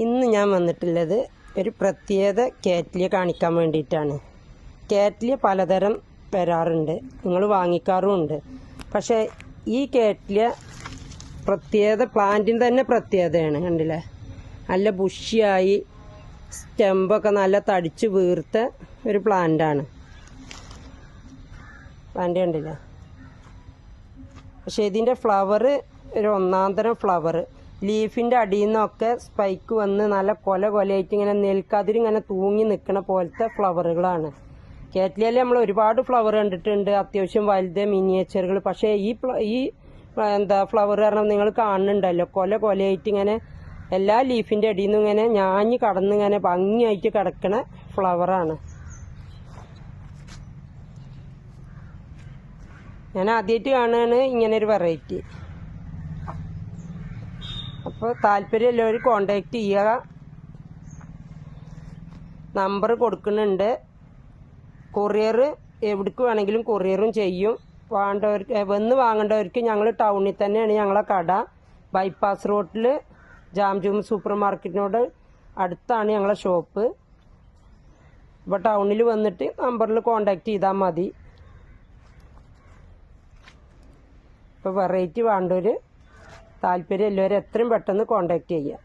ഇന്ന് ഞാൻ വന്നിട്ടുള്ളത് ഒരു പ്രത്യേക കേറ്റ്ലിയ കാണിക്കാൻ വേണ്ടിയിട്ടാണ്. കേറ്റ്ലിയ പലതരം വരാറുണ്ട്. നിങ്ങൾ വാങ്ങിക്കാറുമുണ്ട് പക്ഷേ ഈ കേറ്റ്ലിയ പ്രത്യേക പ്ലാന്റിന് തന്നെ പ്രത്യേകതയാണ് കണ്ടില്ലേ? നല്ല ബുഷിയായി സ്റ്റെമ്പൊക്കെ നല്ല തടിച്ച് വീർത്ത ഒരു പ്ലാന്റാണ്. പ്ലാന്റ് കണ്ടില്ലേ? പക്ഷേ ഇതിന്റെ ഫ്ലവർ ഒരു ഒന്നാം തരം ഫ്ലവർ ലീഫിന്റെ അടിയിൽ നിന്നൊക്കെ സ്പൈക്ക് വന്ന് നല്ല കൊല കൊലയായിട്ട് ഇങ്ങനെ നെൽക്കതിരി ഇങ്ങനെ തൂങ്ങി നിൽക്കണ പോലത്തെ ഫ്ലവറുകളാണ്. കേറ്റ്ലിയയിൽ നമ്മൾ ഒരുപാട് ഫ്ലവർ കണ്ടിട്ടുണ്ട്. അത്യാവശ്യം വലുത് മിനിയേച്ചറുകൾ. പക്ഷേ ഈ ഈ എന്താ ഫ്ലവർ കാരണം നിങ്ങൾ കാണുന്നുണ്ടല്ലോ. കൊല കൊലയായിട്ട് ഇങ്ങനെ എല്ലാ ലീഫിന്റെ അടിയിൽ നിന്നും ഇങ്ങനെ ഞാഞ്ഞ് കടന്ന് ഇങ്ങനെ ഭംഗിയായിട്ട് കിടക്കണ ഫ്ലവറാണ്. ഞാൻ ആദ്യമായിട്ട് കാണുകയാണ് ഇങ്ങനെ ഒരു വെറൈറ്റി. അപ്പോൾ താല്പര്യമുള്ളവർ കോണ്ടാക്ട് ചെയ്യുക. നമ്പർ കൊടുക്കുന്നുണ്ട്. കൊറിയർ എവിടേക്ക് വേണമെങ്കിലും കൊറിയറും ചെയ്യും. വേണ്ടവർക്ക് വന്ന് വാങ്ങേണ്ടവർക്ക് ഞങ്ങൾ ടൗണിൽ തന്നെയാണ് ഞങ്ങളെ കട. ബൈപ്പാസ് റോഡിൽ ജാംജൂം സൂപ്പർ മാർക്കറ്റിനോട് അടുത്താണ് ഞങ്ങളെ ഷോപ്പ് ഇപ്പോൾ ടൗണിൽ വന്നിട്ട് നമ്പറിൽ കോണ്ടാക്ട് ചെയ്താൽ മതി. ഇപ്പോൾ വെറൈറ്റി വേണ്ടവർ താല്പര്യം എല്ലാവരും എത്രയും പെട്ടെന്ന് കോണ്ടാക്ട് ചെയ്യുക.